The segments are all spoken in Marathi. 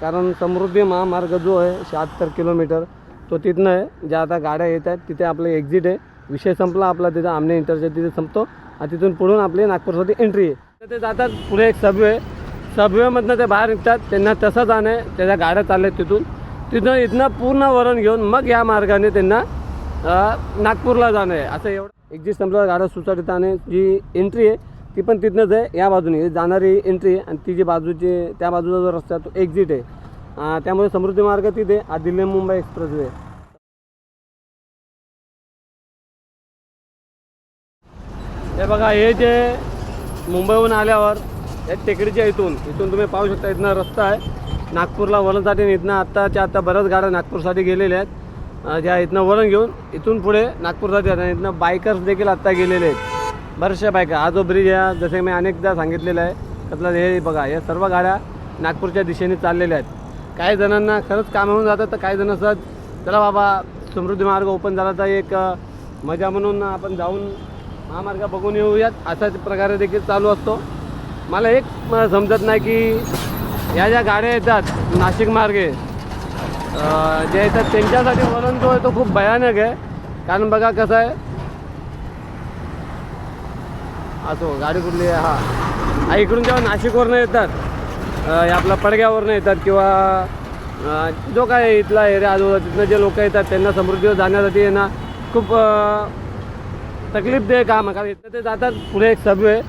कारण समृद्धी महामार्ग जो आहे शहात्तर किलोमीटर तो तिथनं आहे. ज्या आता गाड्या येत आहेत तिथे आपलं एक्झिट आहे. विषय संपला आपला तिथं आमने इंटरच्या तिथे संपतो. आणि तिथून पुढून आपली नागपूरसाठी एंट्री आहे. तर ते जातात पुढे एक सबवे सबवेमधनं ते बाहेर निघतात. त्यांना तसं जाणं आहे. त्याच्या गाड्या चालल्या आहेत तिथून तिथं इथनं पूर्ण वरण घेऊन मग या मार्गाने त्यांना नागपूरला जाणं आहे. असं एवढं. एक्झिट संपल्यावर गाड्या सुचाट आणि जी एंट्री आहे ती पण तिथनंच आहे. या बाजूने जाणारी एंट्री आणि ती जी बाजूची त्या बाजूचा जो रस्ता आहे तो एक्झिट आहे. त्यामुळे समृद्धी मार्ग तिथे हा दिल्ली मुंबई एक्सप्रेसवे आहे हे बघा हे जे मुंबईहून आल्यावर या टेकडीच्या इथून इथून तुम्ही पाहू शकता इथनं रस्ता आहे. नागपूरला वळणसाठी आणि इथनं आत्ताच्या आत्ता बऱ्याच गाड्या नागपूरसाठी गेलेल्या आहेत. ज्या इथनं वळण घेऊन इथून पुढे नागपूरसाठी आहेत इथनं बायकर्स देखील आत्ता गेलेले आहेत. बऱ्याचशा बायका. हा जो ब्रिज आहे. जसे मी अनेकदा सांगितलेलं आहे त्यातलं हे बघा या सर्व गाड्या नागपूरच्या दिशेने चाललेल्या आहेत. काही जणांना खरंच काम होऊन जातं तर काही जण असतात चला बाबा समृद्धी मार्ग ओपन झाला तर एक मजा म्हणून आपण जाऊन महामार्ग बघून येऊयात. अशाच प्रकारे देखील चालू असतो. मला एक समजत नाही की या ज्या गाड्या येतात नाशिक मार्गे ज्या येतात त्यांच्यासाठी वरण जो आहे तो खूप भयानक आहे. कारण बघा कसं आहे असो गाडी कुठली आहे? हा. इकडून जेव्हा नाशिकवरनं येतात अं, पडग्यावरनं येतात किंवा जो काय इथला एरिया आजूबाजू तिथनं जे लोक येतात त्यांना समृद्धीवर जाण्यासाठी येणं खूप तकलीफ दे काम आहे कारण इथं ते जातात पुढे एक सबवे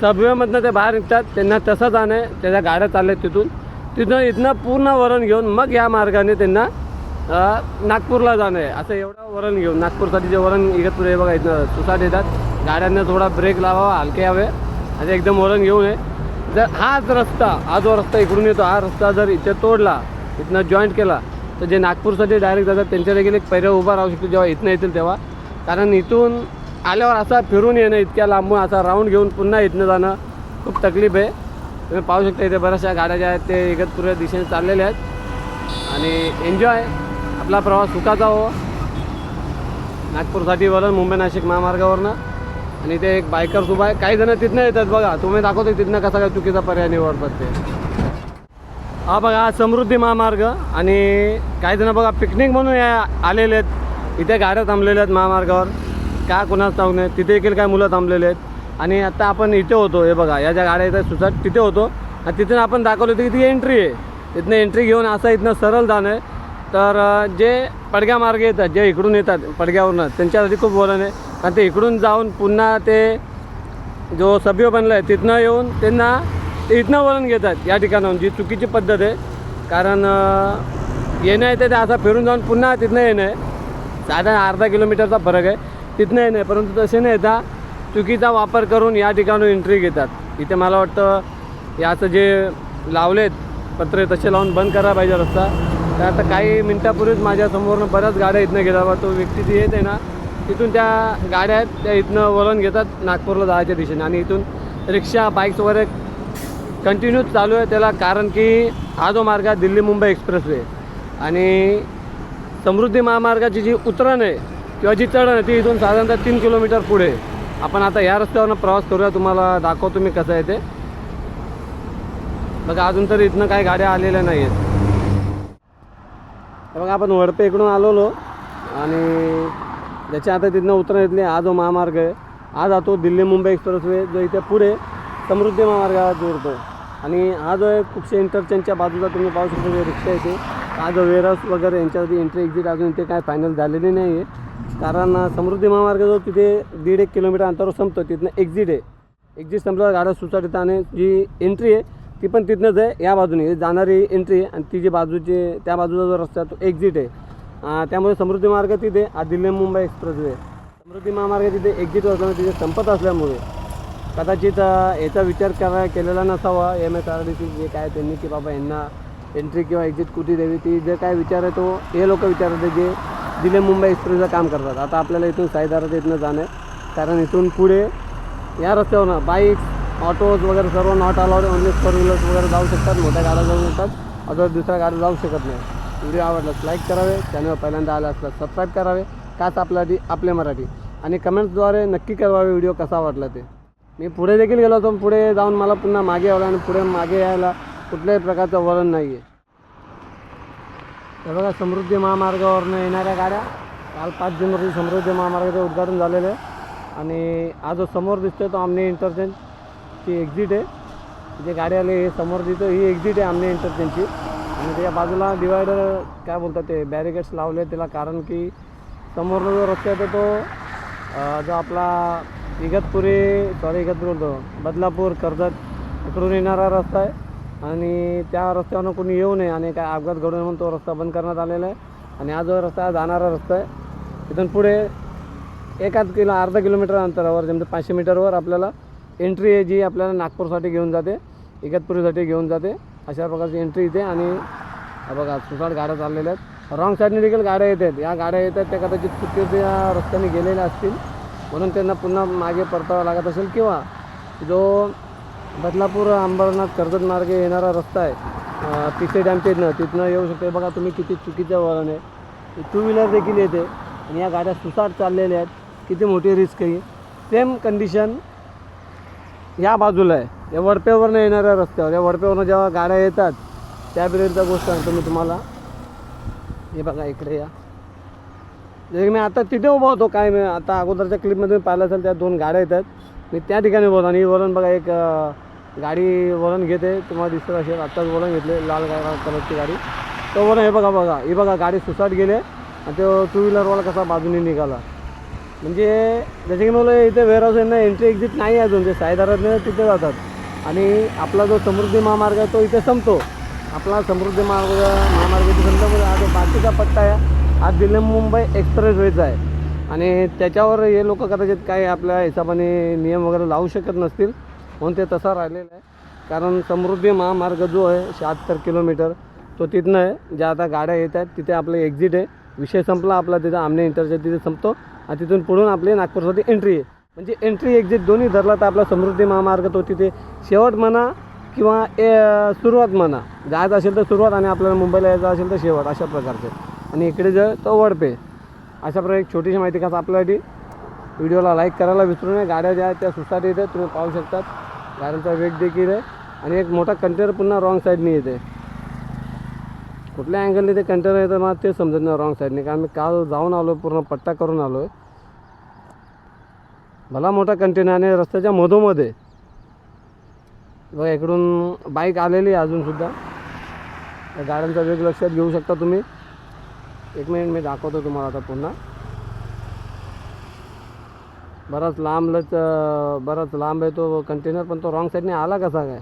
सबवेमधनं ते बाहेर निघतात त्यांना तसं जाणं आहे त्याच्या गाड्या चालल्या आहेत तिथून. तिथून इथनं पूर्ण वरण घेऊन मग या मार्गाने त्यांना नागपूरला जाणं आहे. असं एवढं वरण घेऊन नागपूरसाठी जे वरण इगतपूर आहे बघा इथनं सुसाट येतात. गाड्यांना थोडा ब्रेक लावावा हलके यावे आणि एकदम वरण घेऊन नये जर हाच रस्ता हा जो रस्ता इकडून येतो हा रस्ता जर इथे तोडला इथनं जॉईंट केला तर जे नागपूरसाठी डायरेक्ट जातात त्यांच्या देखील एक पैऱ्या उभा राहू शकतो जेव्हा इथनं येतील तेव्हा. कारण इथून आल्यावर असा फिरून येणं इतक्या लांबून असा राऊंड घेऊन पुन्हा इथनं जाणं खूप तकलीफ आहे. तुम्ही पाहू शकता इथे बऱ्याचशा गाड्या ज्या आहेत ते इगतपुऱ्या दिशेने चाललेल्या आहेत. आणि एन्जॉय आपला प्रवास सुखाचा हो नागपूरसाठी वळण मुंबई नाशिक महामार्गावरनं. आणि ते एक बायकर्स उभा आहे. काही जण तिथनं येतात बघा. तुम्ही दाखवतो तिथनं कसा काय चुकीचा पर्याय निवडतात ते हा बघा समृद्धी महामार्ग आणि काही जण बघा पिकनिक म्हणून या आलेले आहेत. इथे गाड्या थांबलेल्या आहेत महामार्गावर. का कुणाच ठाऊक नाही. तिथे देखील काय मुलं थांबलेले आहेत. आणि आता आपण इथे होतो. हे बघा या ज्या गाड्या येतात सुसाट तिथे होतो. आणि तिथून आपण दाखवलं होतं की ती एंट्री आहे. तिथनं एंट्री घेऊन असं इथनं सरळ जाणं आहे. तर जे पडग्या मार्ग येतात जे इकडून येतात पडग्यावरनं त्यांच्यासाठी खूप वळण आहे कारण ते इकडून जाऊन पुन्हा ते जो सभ्य बनला आहे तिथनं येऊन त्यांना ते इथनं वळण घेतात या ठिकाणाहून जी चुकीची पद्धत आहे. कारण येणं येते ते असं फिरून जाऊन पुन्हा तिथनं येणं आहे. साधारण अर्धा किलोमीटरचा फरक आहे. तिथनं येणं आहे परंतु तसे नाही येता चुकीचा वापर करून या ठिकाणून एंट्री घेतात. इथे मला वाटतं याचं जे लावलेत पत्रे तसे लावून बंद करायला पाहिजे रस्ता. तर आता काही मिनटापूर्वीच माझ्यासमोरनं बऱ्याच गाड्या इथनं घेतात. बा तो व्यक्ती जी येते ना तिथून त्या गाड्या आहेत त्या इथनं वळण घेतात नागपूरला जायच्या दिशेने. आणि इथून रिक्षा बाईक्स वगैरे कंटिन्यू चालू आहे. त्याला कारण की हा जो मार्ग आहे दिल्ली मुंबई एक्सप्रेसवे आणि समृद्धी महामार्गाची जी उतरण आहे किंवा जी चढण आहे ती इथून साधारणतः तीन किलोमीटर पुढे. आपण आता या रस्त्यावरनं प्रवास करूया तुम्हाला दाखवतो मी कसं आहे ते. बघा अजून तरी इथनं काही गाड्या आलेल्या नाही आहेत बघा आपण वडपे इकडून आलेलो आणि ज्याच्या आता तिथनं उतरण येतली हा जो महामार्ग आहे. हा जातो दिल्ली मुंबई एक्सप्रेसवे जो इथे पुढे समृद्धी महामार्गाला जोडतो. आणि हा जो आहे कुक्षे इंटरचेंजच्या बाजूला तुम्ही पाहू शकता जे रिक्षा येते हा जो वेरस वगैरे यांच्यावरती एंट्री एक्झिट अजून इथे काय फायनल झालेली नाही आहे कारण समृद्धी महामार्ग जो तिथे दीड एक किलोमीटर अंतरावर संपतो. तिथनं एक्झिट आहे. एक्झिट संपल्यावर गाड्या सुचाट येतात आणि जी एंट्री आहे ती पण तिथनंच आहे या बाजूने. जाणारी एंट्री आणि ती जी बाजूची त्या बाजूचा जो रस्ता आहे तो एक्झिट आहे. त्यामुळे समृद्धी मार्ग तिथे हा दिल्ली मुंबई एक्सप्रेसवे आहे. समृद्धी महामार्ग तिथे एक्झिट असताना तिथे संपत असल्यामुळे कदाचित याचा विचार करा केलेला नसावा. M S R D C जे काय त्यांनी की बाबा यांना एंट्री किंवा एक्झिट कुठे द्यावी ती जे काय विचार आहे तो हे लोक विचारते जे दिल्ली मुंबई एक्सप्रेसचं काम करतात. आता आपल्याला इथून साईदारात इथनं जाणं आहे. कारण इथून पुढे या रस्त्यावरनं बाईक्स ऑटोज वगैरे सर्व not allowed only four wheelers वगैरे जाऊ शकतात मोठ्या गाड्या जाऊ शकतात अदर दुसऱ्या गाड्या जाऊ शकत नाही. व्हिडिओ आवडल्यास लाईक करावे चॅनल पहिल्यांदा आला असल्यास सबस्क्राईब करावे काच आपला आपले मराठी. आणि कमेंट्सद्वारे नक्की करावे व्हिडिओ कसा वाटला ते. मी पुढे देखील गेलो होतो पुढे जाऊन मला पुन्हा मागे यावं आणि पुढे मागे यायला कुठल्याही प्रकारचं वळण नाही आहे हे बघा समृद्धी महामार्गावरनं येणाऱ्या गाड्या. काल पाच जून रोजी समृद्धी महामार्गाचं उद्घाटन झालेलं आहे. आणि आज जो समोर दिसतोय तो आमने ती एक्झिट आहे. जे गाडी आली हे समोर दिसतं ही एक्झिट आहे आमने इंटरचेंजची आणि त्याच्या बाजूला डिवायडर काय बोलतात ते बॅरिकेड्स लावले त्याला कारण की समोरला जो रस्ता येतो तो जो आपला इगतपुरी सॉरी इगतपुरी बोलतो बदलापूर कर्जत इकडून येणारा रस्ता आहे. आणि त्या रस्त्यावरनं कोणी येऊ नये आणि काय अपघात घडू नये म्हणून तो रस्ता बंद करण्यात आलेला आहे. आणि हा जो रस्ता जाणारा रस्ता आहे. तिथून पुढे एकाच किलो अर्धा किलोमीटर अंतरावर जमते पाचशे मीटरवर आपल्याला एंट्री आहे जी आपल्याला नागपूरसाठी घेऊन जाते इगतपुरीसाठी घेऊन जाते. अशा प्रकारची एंट्री इथे आणि बघा सुसाट गाड्या चाललेल्या आहेत. रॉंग साईडने देखील गाड्या येतात या गाड्या येतात त्या कदाचित चुकीच्या रस्त्याने गेलेल्या असतील. म्हणून त्यांना पुन्हा मागे परतावा लागत असेल किंवा जो बदलापूर अंबरनाथ कर्जत मार्गे येणारा रस्ता आहे पिसे डॅमच्या इथनं तिथनं येऊ शकते. बघा तुम्ही किती चुकीचं वळण आहे. टू व्हीलर देखील येते. आणि या गाड्या सुसाट चाललेल्या आहेत. किती मोठी रिस्क आहे सेम कंडिशन या बाजूला आहे. या वडप्यावरनं येणाऱ्या रस्त्यावर. या वडप्यावरनं जेव्हा गाड्या येतात त्या पिरियडचा गोष्ट सांगतो मी तुम्हाला. हे बघा इकडे या. जे मी आता तिथे उभा होतो काय मी आता अगोदरच्या क्लिपमध्ये पाहिलं असेल त्या दोन गाड्या येतात. मी त्या ठिकाणी बोलतो आणि वरण बघा एक गाडी वळण घेते. तुम्हाला दिसत असेल आत्ताच वळण घेतले लाल कलरची गाडी. तो वळण हे बघा बघा. ही बघा गाडी सुसाट गेले आणि तो टू व्हीलरवाला कसा बाजूने निघाला. म्हणजे जसे की मला इथे वेअरहाऊस यांना एंट्री एक्झिट नाही आहे अजून ते साईदारातनं तिथे जातात. आणि आपला जो समृद्धी महामार्ग आहे तो इथे संपतो. आपला समृद्धी मार्ग महामार्ग इथे संपतो म्हणजे हा जो बाकीचा पट्टा आहे हा दिल्ली मुंबई एक्सप्रेस वेचा आहे. आणि त्याच्यावर हे लोक कदाचित काही आपल्या हिशोबाने नियम वगैरे लावू शकत नसतील म्हणून ते तसा राहिलेला आहे. कारण समृद्धी महामार्ग जो आहे शहात्तर किलोमीटर तो तिथनं आहे. ज्या आता गाड्या येत आहेत तिथे आपलं एक्झिट आहे. विषय संपला आपला तिथं आमने इंटरच्या तिथे संपतो. आणि तिथून पुढून आपली नागपूरसाठी एंट्री आहे. म्हणजे एंट्री एक्झिट दोन्ही धरला तर आपला समृद्धी महामार्ग तो तिथे शेवट म्हणा किंवा ए सुरुवात म्हणा. जायचं असेल तर सुरुवात आणि आपल्याला मुंबईला यायचं असेल तर शेवट अशा प्रकारचे. आणि इकडे जर तो वडपे. अशा प्रकारे एक छोटीशी माहिती कसं आपल्यासाठी. व्हिडिओला लाईक करायला विसरू नये. गाड्या ज्या आहेत त्या सुसाट येते तुम्ही पाहू शकतात. गाड्यांचा वेग देखील आहे. आणि एक मोठा कंटेनर पुन्हा रॉंग साईडने येते. कुठल्या अँगलने ते कंटेनर येतं मला ते समजत नाही रॉंग साईडने कारण मी काल जाऊन आलो पूर्ण पट्टा करून आलो आहे भला मोठा कंटेनर आणि रस्त्याच्या मधोमध्ये बघा इकडून बाईक आलेली आहे अजूनसुद्धा त्या गाड्यांचा वेग लक्षात घेऊ शकता तुम्ही. एक मिनिट मी दाखवतो तुम्हाला आता पुन्हा. बराच लांबलच बराच लांब आहे तो कंटेनर पण तो रॉंग साईडने आला कसा काय?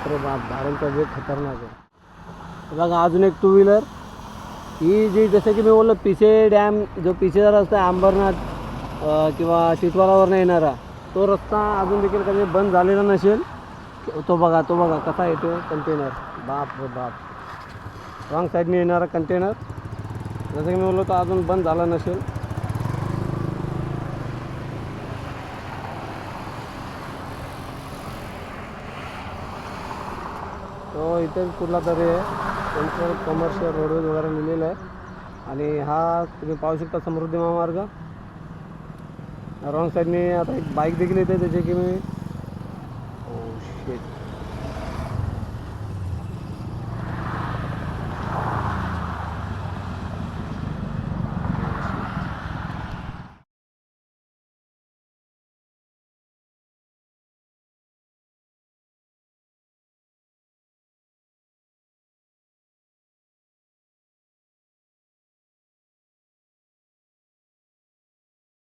बापरे बाप गाड्यांचा वेग खतरनाक आहे. बघा अजून एक टू व्हीलर ही जी जसं की मी बोललो पिसे डॅम जो पिसेचा रस्ता आहे अंबरनाथ किंवा टिटवालावरनं येणारा तो रस्ता अजून देखील कधी बंद झालेला नसेल. तो बघा तो बघा कसा येतो कंटेनर बाप रे बाप. रॉंग साईडने येणारा कंटेनर जसं की मी बोललो तो अजून बंद झाला नसेल. तो इथेच कुठला तरी आहे. सेंट्रल कमर्शियल रोडवेज वगैरे लिहिलेलं आहे आणि हा तुम्ही पाहू शकता समृद्धी महामार्ग. रॉंग साईडने आता एक बाईक देखील येते त्याचे की मी